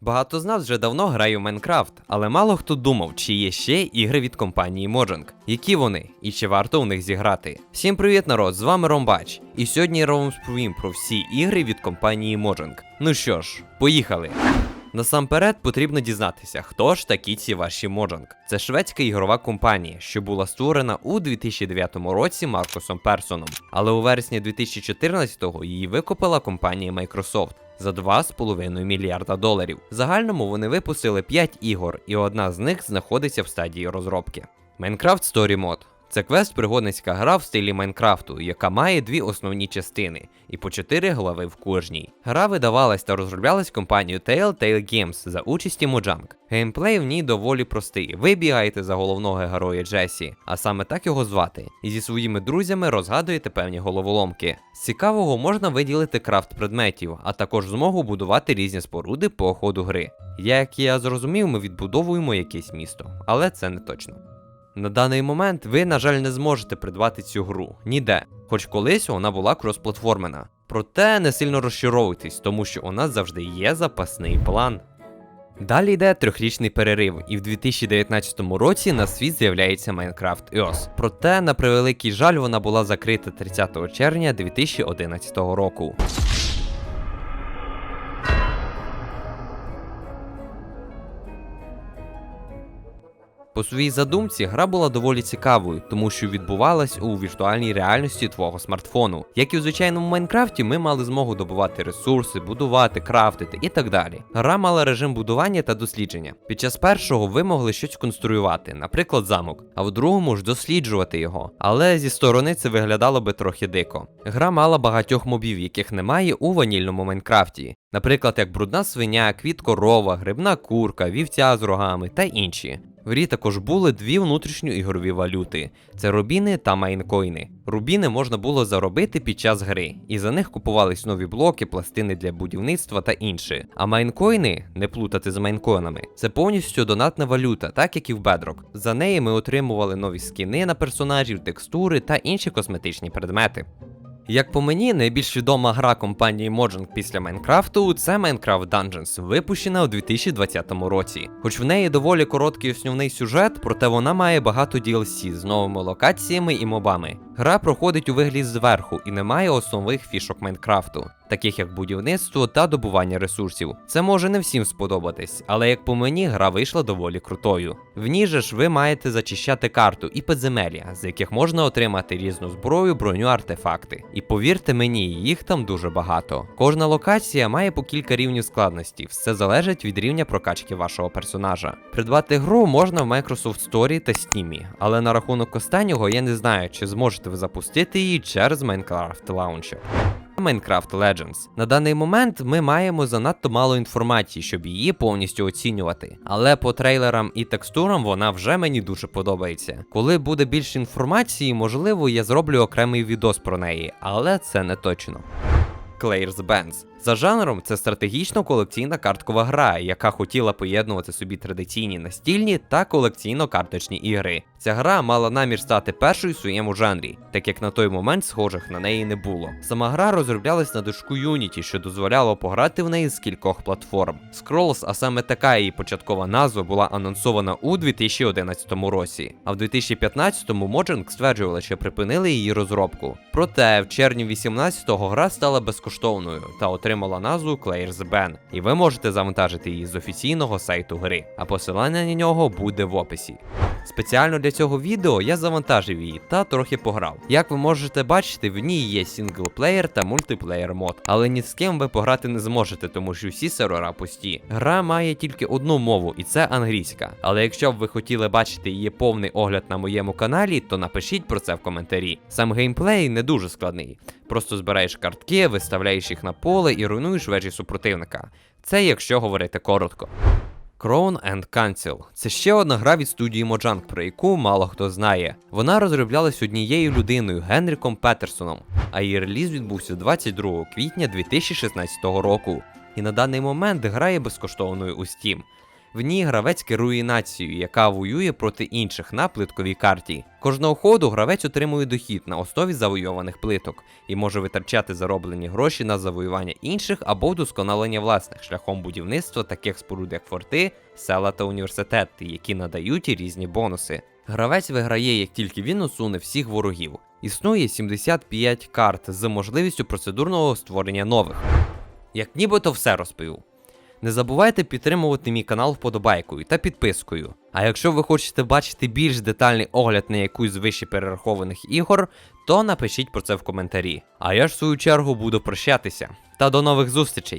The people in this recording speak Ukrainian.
Багато з нас вже давно грає в Майнкрафт, але мало хто думав, чи є ще ігри від компанії Mojang. Які вони і чи варто у них зіграти. Всім привіт, народ! З вами Ромбач. І сьогодні я вам розповім про всі ігри від компанії Mojang. Ну що ж, поїхали! Насамперед потрібно дізнатися, хто ж такі ці ваші Mojang. Це шведська ігрова компанія, що була створена у 2009 році Маркусом Персоном, але у вересні 2014-го її викупила компанія Microsoft за 2,5 мільярда доларів. В загальному вони випустили 5 ігор, і одна з них знаходиться в стадії розробки. Minecraft Story Mode це квест-пригодницька гра в стилі Майнкрафту, яка має дві основні частини і по чотири глави в кожній. Гра видавалась та розроблялась компанією Telltale Games за участі Mojang. Геймплей в ній доволі простий. Ви бігаєте за головного героя Джесі, а саме так його звати, і зі своїми друзями розгадуєте певні головоломки. З цікавого можна виділити крафт предметів, а також змогу будувати різні споруди по ходу гри. Як я зрозумів, ми відбудовуємо якесь місто, але це не точно. На даний момент ви, на жаль, не зможете придбати цю гру ніде, хоч колись вона була кросплатформена. Проте не сильно розчаровуйтесь, тому що у нас завжди є запасний план. Далі йде трьохрічний перерив, і в 2019 році на світ з'являється Minecraft EOS. Проте, на превеликий жаль, вона була закрита 30 червня 2011 року. По своїй задумці гра була доволі цікавою, тому що відбувалась у віртуальній реальності твого смартфону. Як і у звичайному Майнкрафті, ми мали змогу добувати ресурси, будувати, крафтити і так далі. Гра мала режим будування та дослідження. Під час першого ви могли щось конструювати, наприклад, замок, а в другому ж досліджувати його. Але зі сторони це виглядало би трохи дико. Гра мала багатьох мобів, яких немає у ванільному Майнкрафті. Наприклад, як брудна свиня, квіт корова, грибна курка, вівця з рогами та інші. В грі також були дві внутрішньоігрові валюти: це рубіни та майнкоїни. Рубіни можна було заробити під час гри, і за них купувались нові блоки, пластини для будівництва та інше. А майнкоїни, не плутати з майнкоїнами, це повністю донатна валюта, так як і в Bedrock. За неї ми отримували нові скіни на персонажів, текстури та інші косметичні предмети. Як по мені, найбільш відома гра компанії Mojang після Майнкрафту це Minecraft Dungeons, випущена у 2020 році. Хоч в неї доволі короткий основний сюжет, проте вона має багато DLC з новими локаціями і мобами. Гра проходить у вигляді зверху і не має основних фішок Майнкрафту, таких як будівництво та добування ресурсів. Це може не всім сподобатись, але як по мені, гра вийшла доволі крутою. В ній же ж ви маєте зачищати карту і підземелля, з яких можна отримати різну зброю, броню, артефакти. І повірте мені, їх там дуже багато. Кожна локація має по кілька рівнів складності, все залежить від рівня прокачки вашого персонажа. Придбати гру можна в Microsoft Store та Steam, але на рахунок останнього я не знаю, чи зможете ви запустити її через Minecraft Launcher. Minecraft Legends. На даний момент ми маємо занадто мало інформації, щоб її повністю оцінювати. Але по трейлерам і текстурам вона вже мені дуже подобається. Коли буде більше інформації, можливо, я зроблю окремий відос про неї, але це не точно. Claire's Bands. За жанром, це стратегічно колекційна карткова гра, яка хотіла поєднувати собі традиційні настільні та колекційно-карточні ігри. Ця гра мала намір стати першою в своєму жанрі, так як на той момент схожих на неї не було. Сама гра розроблялась на дошку Unity, що дозволяло пограти в неї з кількох платформ. Scrolls, а саме така її початкова назва, була анонсована у 2011 році, а в 2015-му Mojang стверджували, що припинили її розробку. Проте в червні 18-го гра стала безкоштовною та отримала назву Claire's Ban, і ви можете завантажити її з офіційного сайту гри, а посилання на нього буде в описі. Спеціально для цього відео я завантажив її та трохи пограв. Як ви можете бачити, в ній є сінглплеєр та мультиплеєр мод, але ні з ким ви пограти не зможете, тому що всі сервера пусті. Гра має тільки одну мову, і це англійська. Але якщо б ви хотіли бачити її повний огляд на моєму каналі, то напишіть про це в коментарі. Сам геймплей не дуже складний. Просто збираєш картки, виставляєш їх на поле і руйнуєш вежі супротивника. Це якщо говорити коротко. Crown and Cancel – це ще одна гра від студії Mojang, про яку мало хто знає. Вона розроблялась однією людиною Генріком Петерсоном, а її реліз відбувся 22 квітня 2016 року. І на даний момент гра є безкоштовною у Steam. В ній гравець керує нацією, яка воює проти інших на плитковій карті. Кожного ходу гравець отримує дохід на основі завойованих плиток і може витрачати зароблені гроші на завоювання інших або вдосконалення власних шляхом будівництва таких споруд, як форти, села та університети, які надають різні бонуси. Гравець виграє, як тільки він усуне всіх ворогів. Існує 75 карт з можливістю процедурного створення нових. Як нібито все розповів. Не забувайте підтримувати мій канал вподобайкою та підпискою. А якщо ви хочете бачити більш детальний огляд на якусь з вище перерахованих ігор, то напишіть про це в коментарі. А я ж в свою чергу буду прощатися. Та до нових зустрічей!